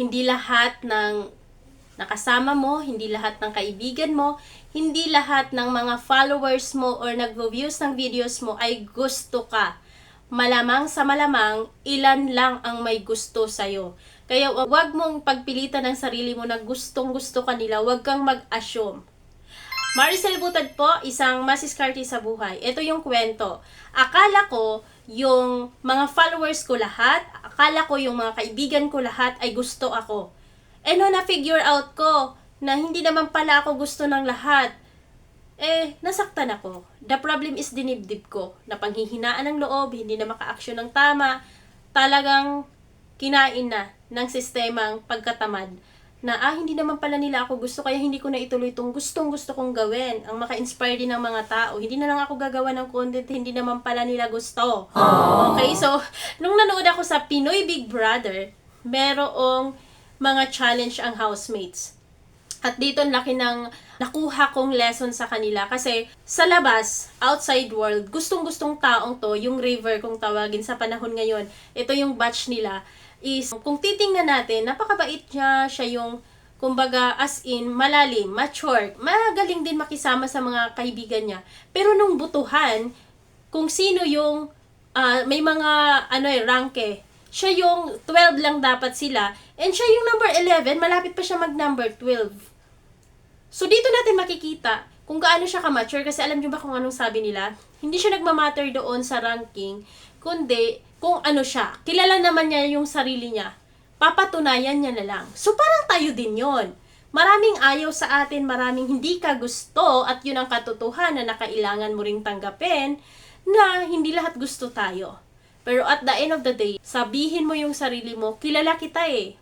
hindi lahat ng nakasama mo, hindi lahat ng kaibigan mo, hindi lahat ng mga followers mo or nagvo-views ng videos mo ay gusto ka. Malamang sa malamang, ilan lang ang may gusto sa'yo. Kaya wag mong pagpilitan ng sarili mo na gustong gusto ka nila, wag kang mag-assume. Maricel Butad po, isang masiskarte sa buhay. Ito yung kwento. Akala ko yung mga followers ko lahat, akala ko yung mga kaibigan ko lahat ay gusto ako. Eh no, na-figure out ko na hindi naman pala ako gusto ng lahat. Eh, nasaktan ako. The problem is dinibdib ko. Napanghihinaan ng loob, hindi na maka-action ng tama. Talagang kinain na ng sistemang pagkatamad na ah, hindi naman pala nila ako gusto kaya hindi ko na ituloy itong gustong gusto kong gawin. Ang maka-inspire din ng mga tao. Hindi na lang ako gagawa ng content, hindi naman pala nila gusto. Okay, so, nung nanood ako sa Pinoy Big Brother, merong mga challenge ang housemates. At dito ang laki ng nakuha kong lesson sa kanila kasi sa labas, outside world, gustong-gustong taong to, yung river kung tawagin sa panahon ngayon, ito yung batch nila, is kung titingnan natin, napakabait niya, siya yung kumbaga as in malalim, mature, magaling din makisama sa mga kaibigan niya. Pero nung butuhan, kung sino yung ah, may mga ano eh, ranke, siya yung 12 lang dapat sila, and siya yung number 11, malapit pa siya mag number 12. So, dito natin makikita kung gaano siya ka-mature kasi alam niyo ba kung anong sabi nila? Hindi siya nagmamatter doon sa ranking, kundi kung ano siya. Kilala naman niya yung sarili niya. Papatunayan niya na lang. So, parang tayo din yon. Maraming ayaw sa atin, maraming hindi ka gusto at yun ang katotohanan na kailangan mo ring tanggapin na hindi lahat gusto tayo. Pero at the end of the day, sabihin mo yung sarili mo, kilala kita eh.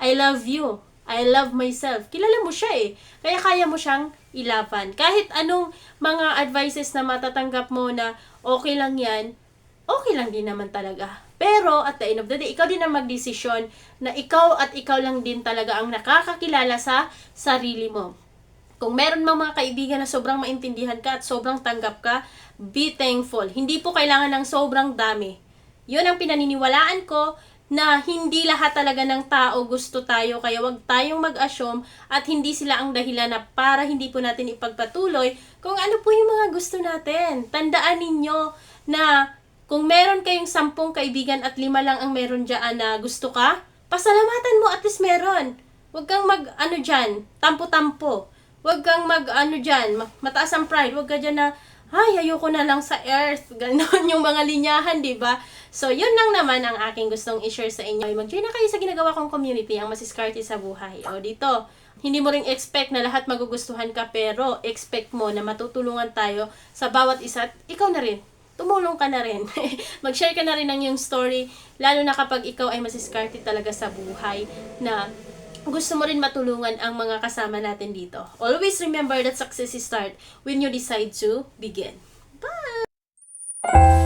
I love you. I love myself. Kilala mo siya eh. Kaya kaya mo siyang ilaban. Kahit anong mga advices na matatanggap mo na okay lang yan, okay lang din naman talaga. Pero at the end of the day, ikaw din ang magdesisyon na ikaw at ikaw lang din talaga ang nakakakilala sa sarili mo. Kung meron mang mga kaibigan na sobrang maintindihan ka at sobrang tanggap ka, be thankful. Hindi po kailangan ng sobrang dami. Yun ang pinaniniwalaan ko na hindi lahat talaga ng tao gusto tayo kaya wag tayong mag-assume at hindi sila ang dahilan na para hindi po natin ipagpatuloy kung ano po yung mga gusto natin. Tandaan ninyo na kung meron kayong sampung kaibigan at lima lang ang meron dyan na gusto ka, pasalamatan mo at least meron. Huwag kang mag, ano dyan, tampo-tampo. Huwag kang mag, ano dyan, ma- mataas ang pride. Huwag ka dyan na, ay, ayoko na lang sa earth. Ganon yung mga linyahan, di ba? So, yun lang naman ang aking gustong i-share sa inyo. Mag-join na kayo sa ginagawa kong community, ang masiskarte sa buhay. O, dito, hindi mo ring expect na lahat magugustuhan ka, pero expect mo na matutulungan tayo sa bawat isa. At ikaw na rin, tumulong ka na rin. Mag-share ka na rin ng yung story, lalo na kapag ikaw ay masiskarte talaga sa buhay na gusto mo rin matulungan ang mga kasama natin dito. Always remember that success is start when you decide to begin. Bye!